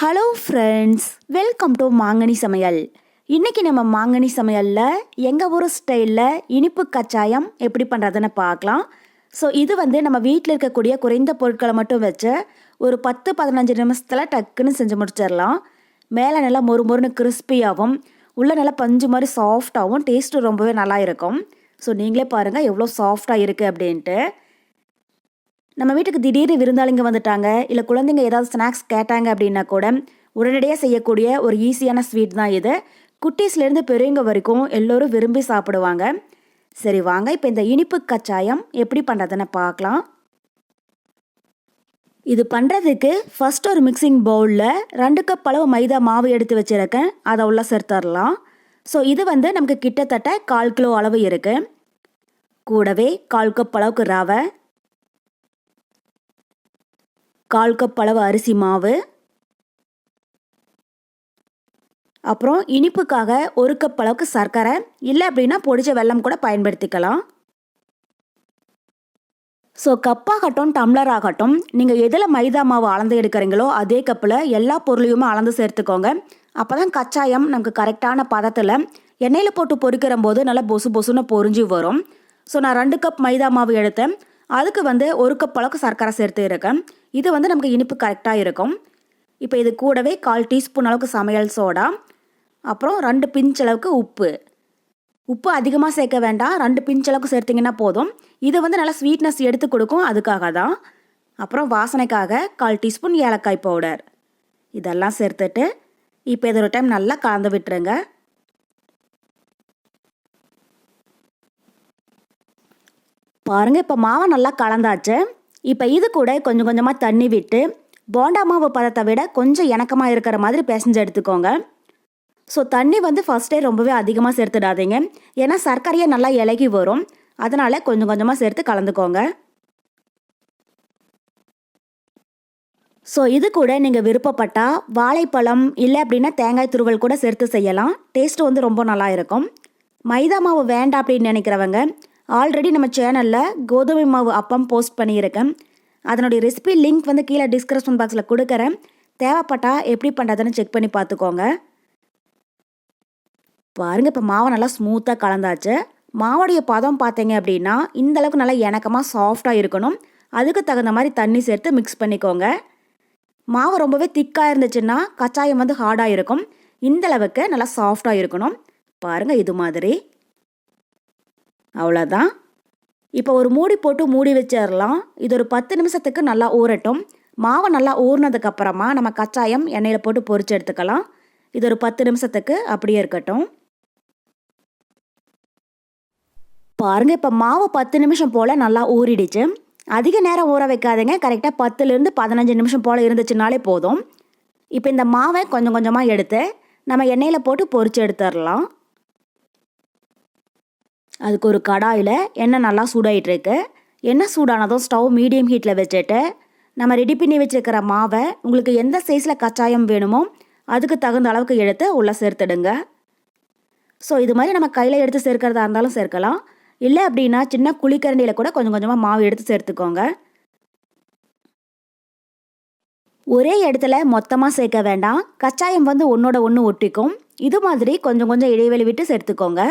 Hello friends welcome to மாங்கனி சமையல் இன்றைக்கி நம்ம மாங்கனி சமையலில் எங்கள் ஊர் ஸ்டைலில் இனிப்பு கச்சாயம் எப்படி பண்ணுறதுன்னு பார்க்கலாம். ஸோ இது வந்து நம்ம வீட்டில் இருக்கக்கூடிய குறைந்த பொருட்களை மட்டும் வச்சு ஒரு பத்து பதினஞ்சு நிமிஷத்தில் டக்குன்னு செஞ்சு முடிச்சிடலாம். மேலே நல்லா மொறு மொறுன்னு கிறிஸ்பியாகவும் உள்ளே நல்லா பஞ்சு மாதிரி சாஃப்டாகவும் டேஸ்ட்டு ரொம்பவே நல்லா இருக்கும். ஸோ நீங்களே பாருங்கள் எவ்வளோ சாஃப்டாக இருக்குது அப்படின்ட்டு. நம்ம வீட்டுக்கு திடீர்னு விருந்தாளிங்க வந்துட்டாங்க இல்லை குழந்தைங்க ஏதாவது ஸ்நாக்ஸ் கேட்டாங்க அப்படின்னா கூட உடனடியாக செய்யக்கூடிய ஒரு ஈஸியான ஸ்வீட் தான் இது. குட்டீஸ்லேருந்து பெரியவங்க வரைக்கும் எல்லோரும் விரும்பி சாப்பிடுவாங்க. சரி வாங்க. இப்போ இந்த இனிப்பு கச்சாயம் எப்படி பண்ணுறதுன்னு பார்க்கலாம். இது பண்ணுறதுக்கு ஃபஸ்ட் ஒரு மிக்சிங் பவுலில் ரெண்டு கப் அளவு மைதா மாவு எடுத்து வச்சுருக்கேன். அதை உள்ள சேர்த்துடலாம் ஸோ இது வந்து நமக்கு கிட்டத்தட்ட கால் கிலோ அளவு இருக்குது கூடவே கால் கப் அளவுக்கு ரவை கால் கப் அளவு அரிசி மாவு. அப்புறம் இனிப்புக்காக ஒரு கப் அளவுக்கு சர்க்கரை. இல்லை அப்படின்னா பொடிச்ச வெல்லம் கூட பயன்படுத்திக்கலாம். ஸோ கப்பாகட்டும் டம்ளர் ஆகட்டும் நீங்கள் எதில் மைதா மாவு அளந்து எடுக்கிறீங்களோ அதே கப்பில் எல்லா பொருளையுமே அளந்து சேர்த்துக்கோங்க. அப்போ தான் கச்சாயம் நமக்கு கரெக்டான பதத்தில் எண்ணெயில் போட்டு பொறிக்கிற போது நல்லா பொசு பொசுன்னு பொறிஞ்சு வரும். ஸோ நான் ரெண்டு கப் மைதா மாவு எடுத்தேன். அதுக்கு வந்து ஒரு கப் அளவுக்கு சர்க்கரை சேர்த்து இருக்கேன். இது வந்து நமக்கு இனிப்பு கரெக்டாக இருக்கும். இப்போ இது கூடவே கால் டீஸ்பூன் அளவுக்கு சமையல் சோடா அப்புறம் ரெண்டு பிஞ்ச் அளவுக்கு உப்பு. உப்பு அதிகமாக சேர்க்க வேண்டாம். ரெண்டு பிஞ்ச் அளவுக்கு சேர்த்திங்கன்னா போதும். இது வந்து நல்லா ஸ்வீட்னஸ் எடுத்து கொடுக்கும். அதுக்காக தான். அப்புறம் வாசனைக்காக கால் டீஸ்பூன் ஏலக்காய் பவுடர் இதெல்லாம் சேர்த்துட்டு இப்போ இது ஒரு டைம் நல்லா கலந்து விட்டுருங்க. பாருங்கள் இப்போ மாவை நல்லா கலந்தாச்சு. இப்போ இது கூட கொஞ்சம் கொஞ்சமாக தண்ணி விட்டு போண்டா மாவு பதத்தை விட கொஞ்சம் இணக்கமாக இருக்கிற மாதிரி பிசைஞ்சு எடுத்துக்கோங்க. ஸோ தண்ணி வந்து ஃபஸ்ட்டே ரொம்பவே அதிகமாக சேர்த்துடாதீங்க. ஏன்னா சர்க்கரையே நல்லா இலகி வரும். அதனால் கொஞ்சம் கொஞ்சமாக சேர்த்து கலந்துக்கோங்க. ஸோ இது கூட நீங்கள் விருப்பப்பட்டால் வாழைப்பழம் இல்லை அப்படின்னா தேங்காய் துருவல் கூட சேர்த்து செய்யலாம். டேஸ்ட்டு வந்து ரொம்ப நல்லா இருக்கும். மைதா மாவு வேண்டாம் அப்படின்னு நினைக்கிறவங்க ஆல்ரெடி நம்ம சேனலில் கோதுமை மாவு அப்பம் போஸ்ட் பண்ணியிருக்கேன். அதனுடைய ரெசிபி லிங்க் வந்து கீழே டிஸ்கிரிப்ஷன் பாக்ஸில் கொடுக்குறேன். தேவைப்பட்டால் எப்படி பண்ணுறதுன்னு செக் பண்ணி பார்த்துக்கோங்க. பாருங்கள் இப்போ மாவை நல்லா ஸ்மூத்தாக கலந்தாச்சு. மாவுடைய பதம் பார்த்தீங்க அப்படின்னா இந்த அளவுக்கு நல்லா இணக்கமாக சாஃப்டாக இருக்கணும். அதுக்கு தகுந்த மாதிரி தண்ணி சேர்த்து மிக்ஸ் பண்ணிக்கோங்க. மாவு ரொம்பவே திக்காக இருந்துச்சுன்னா கச்சாயம் வந்து ஹார்டாக இருக்கும். இந்த அளவுக்கு நல்லா சாஃப்டாக இருக்கணும். பாருங்கள் இது மாதிரி. அவ்வளோதான் இப்போ ஒரு மூடி போட்டு மூடி வச்சிடலாம் இது ஒரு பத்து நிமிஷத்துக்கு நல்லா ஊறட்டும். மாவை நல்லா ஊறினதுக்கப்புறமா நம்ம கச்சாயம் எண்ணெயில் போட்டு பொரிச்சு எடுத்துக்கலாம். இது ஒரு பத்து நிமிஷத்துக்கு அப்படியே இருக்கட்டும். பாருங்கள் இப்போ மாவு பத்து நிமிஷம் போல் நல்லா ஊறிடுச்சு. அதிக நேரம் ஊற வைக்காதீங்க. கரெக்டாக பத்துலேருந்து பதினஞ்சு நிமிஷம் போல் இருந்துச்சுனாலே போதும். இப்போ இந்த மாவை கொஞ்சம் கொஞ்சமாக எடுத்து நம்ம எண்ணெயில் போட்டு பொரிச்சு எடுத்துடலாம் அதுக்கு ஒரு கடாயில் எண்ணெய் நல்லா சூடாயிட்ருக்கு எண்ணெய் சூடானதும் ஸ்டவ் மீடியம் ஹீட்டில் வச்சுட்டு நம்ம ரெடி பண்ணி வச்சுருக்கிற மாவை உங்களுக்கு எந்த சைஸில் கச்சாயம் வேணுமோ அதுக்கு தகுந்த அளவுக்கு எடுத்து உள்ளே சேர்த்துடுங்க. ஸோ இது மாதிரி நம்ம கையில் எடுத்து சேர்க்கிறதா இருந்தாலும் சேர்க்கலாம். இல்லை அப்படின்னா சின்ன குழிக்கரண்டியில் கூட கொஞ்சம் கொஞ்சமாக மாவு எடுத்து சேர்த்துக்கோங்க. ஒரே இடத்துல மொத்தமாக சேர்க்க வேண்டாம். கச்சாயம் வந்து ஒன்றோட ஒன்று ஒட்டிக்கும். இது மாதிரி கொஞ்சம் கொஞ்சம் இடைவெளி விட்டு சேர்த்துக்கோங்க.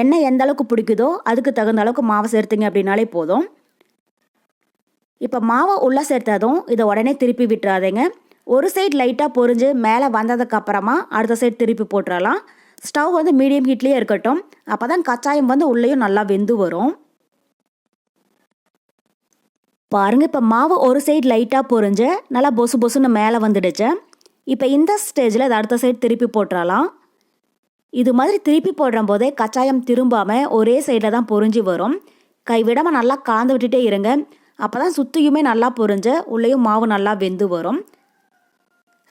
எண்ணெய் எந்த அளவுக்கு பிடிக்குதோ அதுக்கு தகுந்த அளவுக்கு மாவை சேர்த்துங்க அப்படின்னாலே போதும். இப்போ மாவை உள்ளே சேர்த்ததும் இதை உடனே திருப்பி விட்டுறாதீங்க. ஒரு சைடு லைட்டாக பொரிஞ்சு மேலே வந்ததுக்கப்புறமா அடுத்த சைடு திருப்பி போட்டுடலாம் ஸ்டவ் வந்து மீடியம் ஹீட்லேயே இருக்கட்டும். அப்போ தான் கச்சாயம் வந்து உள்ளேயும் நல்லா வெந்து வரும். பாருங்கள் இப்போ மாவு ஒரு சைடு லைட்டாக பொரிஞ்சு நல்லா பொசு பொசுன்னு மேலே வந்துடுச்சு. இப்போ இந்த ஸ்டேஜில் இதை அடுத்த சைடு திருப்பி போட்டுடலாம் இது மாதிரி திருப்பி போடுற போதே கச்சாயம் திரும்பாமல் ஒரே சைடில் தான் பொறிஞ்சு வரும். கைவிடாமல் நல்லா கலந்து விட்டுட்டே இருங்க. அப்போ தான் சுற்றியுமே நல்லா பொறிஞ்ச உள்ளேயும் மாவு நல்லா வெந்து வரும்.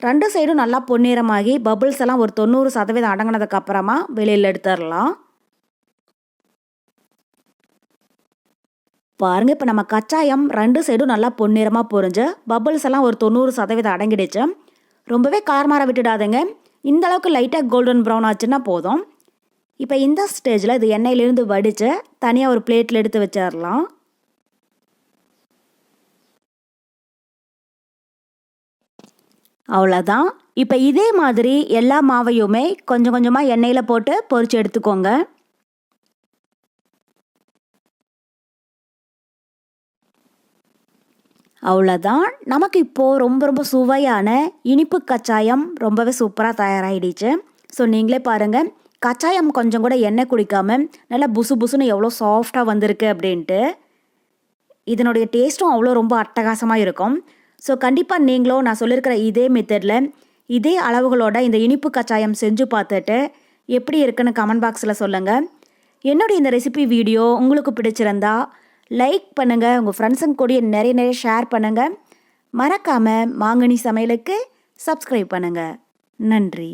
ரெண்டு சைடும் நல்லா பொன்னிறமாகி பபுள்ஸ் எல்லாம் ஒரு தொண்ணூறு சதவீதம் அடங்கினதுக்கு அப்புறமா வெளியில் எடுத்துடலாம். பாருங்கள் இப்போ நம்ம கச்சாயம் ரெண்டு சைடும் நல்லா பொன்னிறமாக பொறிஞ்சு பபுள்ஸ் எல்லாம் ஒரு தொண்ணூறு சதவீதம் அடங்கிடுச்சு. ரொம்பவே காரமாற விட்டுடாதுங்க. இந்த அளவுக்கு லைட்டாக கோல்டன் ப்ரௌன் ஆச்சுன்னா போதும். இப்போ இந்த ஸ்டேஜில் இது எண்ணெயிலேருந்து வடித்து தனியாக ஒரு பிளேட்டில் எடுத்து வச்சிடலாம். அவ்வளோதான் இப்போ இதே மாதிரி எல்லா மாவையுமே கொஞ்சம் கொஞ்சமாக எண்ணெயில் போட்டு பொறிச்சு எடுத்துக்கோங்க. அவ்வளோதான் நமக்கு இப்போது ரொம்ப ரொம்ப சுவையான இனிப்பு கச்சாயம் ரொம்பவே சூப்பராக தயாராகிடுச்சு ஸோ நீங்களே பாருங்கள் கச்சாயம் கொஞ்சம் கூட எண்ணெய் குடிக்காமல் நல்லா புசு புசுன்னு எவ்வளோ சாஃப்டாக வந்திருக்கு அப்படின்ட்டு. இதனுடைய டேஸ்ட்டும் அவ்வளோ ரொம்ப அட்டகாசமாக இருக்கும். ஸோ கண்டிப்பாக நீங்களும் நான் சொல்லியிருக்கிற இதே மெத்தடில் இதே அளவுகளோட இந்த இனிப்பு கச்சாயம் செஞ்சு பார்த்துட்டு எப்படி இருக்குன்னு கமெண்ட் பாக்ஸில் சொல்லுங்கள் என்னுடைய இந்த ரெசிபி வீடியோ உங்களுக்கு பிடிச்சிருந்தா லைக் பண்ணுங்கள் உங்கள் ஃப்ரெண்ட்ஸுங்க கூட நிறைய நிறைய ஷேர் பண்ணுங்கள் மறக்காமல் மாங்கனி சமையலுக்கு சப்ஸ்கிரைப் பண்ணுங்கள் நன்றி.